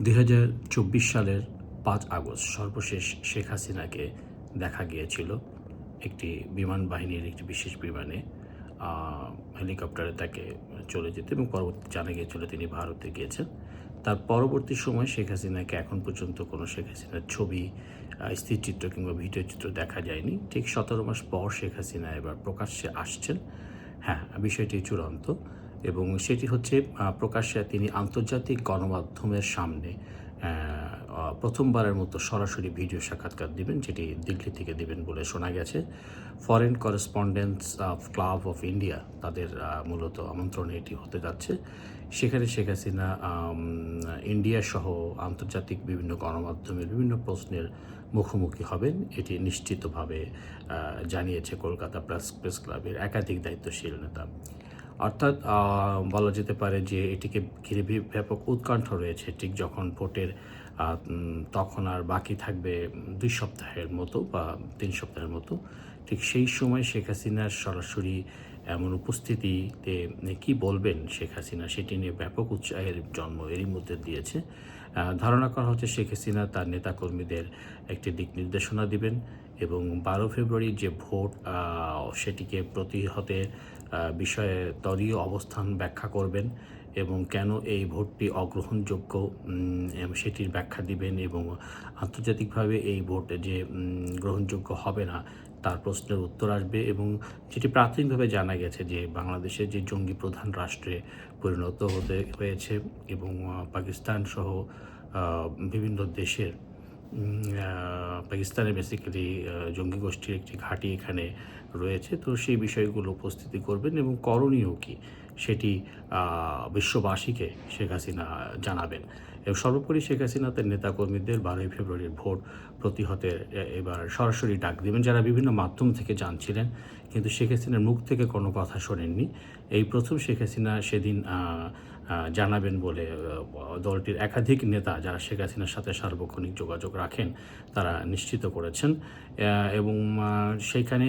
দুই হাজার চব্বিশ সালের পাঁচ আগস্ট সর্বশেষ শেখ হাসিনাকে দেখা গিয়েছিল একটি বিমান বাহিনীর একটি বিশেষ বিমানে। হেলিকপ্টারে তাকে চলে যেতে এবং পরবর্তী জানা গিয়েছিল তিনি ভারতে গিয়েছেন। তার পরবর্তী সময় শেখ হাসিনাকে এখন পর্যন্ত কোনো শেখ হাসিনার ছবি স্থিরচিত্র কিংবা ভিডিও চিত্র দেখা যায়নি। ঠিক সতেরো মাস পর শেখ হাসিনা এবার প্রকাশ্যে আসছেন। হ্যাঁ বিষয়টি চূড়ান্ত। এবং সেটি হচ্ছে প্রকাশ্যে তিনি আন্তর্জাতিক গণমাধ্যমের সামনে প্রথমবারের মতো সরাসরি ভিডিও সাক্ষাৎকার দিবেন, যেটি দিল্লি থেকে দিবেন বলে শোনা গেছে। Foreign correspondents of club of India তাদের মূলত আমন্ত্রণে এটি হতে যাচ্ছে। সেখানে শেখ হাসিনা ইন্ডিয়া সহ আন্তর্জাতিক বিভিন্ন গণমাধ্যমের বিভিন্ন প্রশ্নের মুখোমুখি হবেন। এটি নিশ্চিতভাবে জানিয়েছে কলকাতা প্রেস প্রেস ক্লাবের একাধিক দায়িত্বশীল নেতা। অর্থাৎ বলা যেতে পারে যে এটিকে ঘিরে ব্যাপক উৎকণ্ঠা রয়েছে ঠিক যখন ভোটের তখন আর বাকি থাকবে দুই সপ্তাহের মতো বা তিন সপ্তাহের মতো। ঠিক সেই সময় শেখ হাসিনার সরাসরি এমন উপস্থিতিতে কি বলবেন শেখ হাসিনা সেটি নিয়ে ব্যাপক উৎসাহের জন্ম এরই মধ্যে দিয়েছে। ধারণা করা হচ্ছে শেখ হাসিনা তার নেতাকর্মীদের একটি দিক নির্দেশনা দিবেন। এবং বারো ফেব্রুয়ারি যে ভোট সেটিকে প্রতিহতের বিষয়ে দলীয় অবস্থান ব্যাখ্যা করবেন এবং কেন এই ভোটটি অগ্রহণযোগ্য সেটির ব্যাখ্যা দিবেন এবং আন্তর্জাতিকভাবে এই ভোট যে গ্রহণযোগ্য হবে না, তার প্রশ্নের উত্তর আসবে এবং যেটি প্রাথমিকভাবে জানা গেছে যে বাংলাদেশের যে জঙ্গি প্রধান রাষ্ট্রে পরিণত হতে হয়েছে এবং পাকিস্তান সহ বিভিন্ন দেশের পাকিস্তানে বেসিক্যালি জঙ্গি গোষ্ঠীর একটি ঘাঁটি এখানে রয়েছে। তো সেই বিষয়গুলো উপস্থিতি করবেন এবং করণীয় কী সেটি বিশ্ববাসীকে শেখ হাসিনা জানাবেন। এবং সর্বোপরি শেখ হাসিনা তার নেতাকর্মীদের বারোই ফেব্রুয়ারির ভোট প্রতিহতের এবার সরাসরি ডাক দেবেন। যারা বিভিন্ন মাধ্যম থেকে জানছিলেন, কিন্তু শেখ হাসিনার মুখ থেকে কোনো কথা শোনেননি। এই প্রথম শেখ হাসিনা সেদিন জানাবেন বলে দলটির একাধিক নেতা যারা শেখ হাসিনার সাথে সার্বক্ষণিক যোগাযোগ রাখেন, তারা নিশ্চিত করেছেন। এবং সেইখানে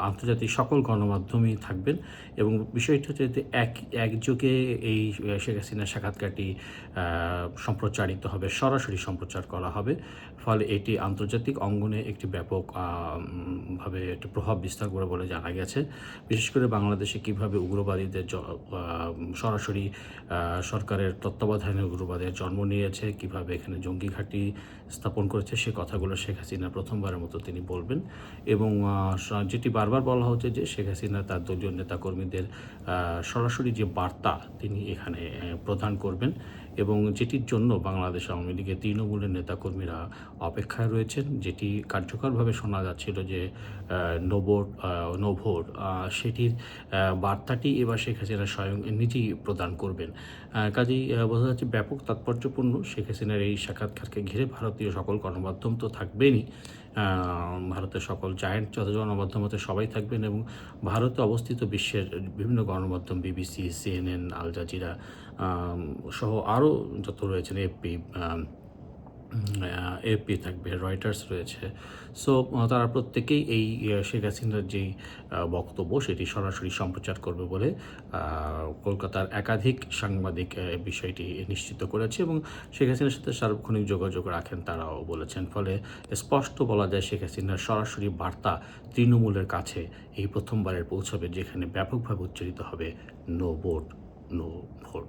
আন্তর্জাতিক সকল গণমাধ্যমই থাকবেন। এবং বিষয়টি হচ্ছে যে এক, একযোগে এই শেখ হাসিনার সাক্ষাৎকারটি সম্প্রচারিত হবে, সরাসরি সম্প্রচার করা হবে। ফলে এটি আন্তর্জাতিক অঙ্গনে একটি ব্যাপক ভাবে একটি প্রভাব বিস্তার করে বলে জানা গেছে। বিশেষ করে বাংলাদেশে কীভাবে উগ্রবাদীদের সরাসরি সরকারের তত্ত্বাবধানে উগ্রবাদের জন্ম নিয়েছে, কীভাবে এখানে জঙ্গি ঘাঁটি স্থাপন করেছে সে কথাগুলো শেখ হাসিনা প্রথমবারের মতো তিনি বলবেন। এবং যেটি বারবার বলা হচ্ছে যে শেখ হাসিনা তার দলীয় নেতাকর্মীদের সরাসরি যে বার্তা তিনি এখানে প্রদান করবেন এবং যেটির জন্য বাংলাদেশ আওয়ামী লীগের তৃণমূলের নেতাকর্মীরা অপেক্ষায় রয়েছেন, যেটি কার্যকরভাবে শোনা যাচ্ছিল যে নো ভোট নো ভোট সেটির বার্তাটি এবার শেখ হাসিনা স্বয়ং নিজেই প্রদান করবেন। কাজেই বোঝা যাচ্ছে ব্যাপক তাৎপর্যপূর্ণ। শেখ হাসিনার এই সাক্ষাৎকারকে ঘিরে ভারতীয় সকল গণমাধ্যম তো থাকবেনই। ভারতের সকল জায়েন্ট যত গণমাধ্যম আছে, সবাই থাকবেন এবং ভারতে অবস্থিত বিশ্বের বিভিন্ন গণমাধ্যম বিবিসি সিএনএন আল জাজিরা সহ আরও যত রয়েছেন এপি এপি থাকবে রয়টার্স রয়েছে। সো তারা প্রত্যেকেই এই শেখ হাসিনার যেই বক্তব্য, সেটি সরাসরি সম্প্রচার করবে বলে কলকাতার একাধিক সাংবাদিক বিষয়টি নিশ্চিত করেছে এবং শেখ হাসিনার সাথে সার্বক্ষণিক যোগাযোগ রাখেন তারাও বলেছেন। ফলে স্পষ্ট বলা যায় শেখ হাসিনার সরাসরি বার্তা তৃণমূলের কাছে এই প্রথমবারের পৌঁছবে, যেখানে ব্যাপকভাবে উচ্চারিত হবে, নো ভোট নো ভোট।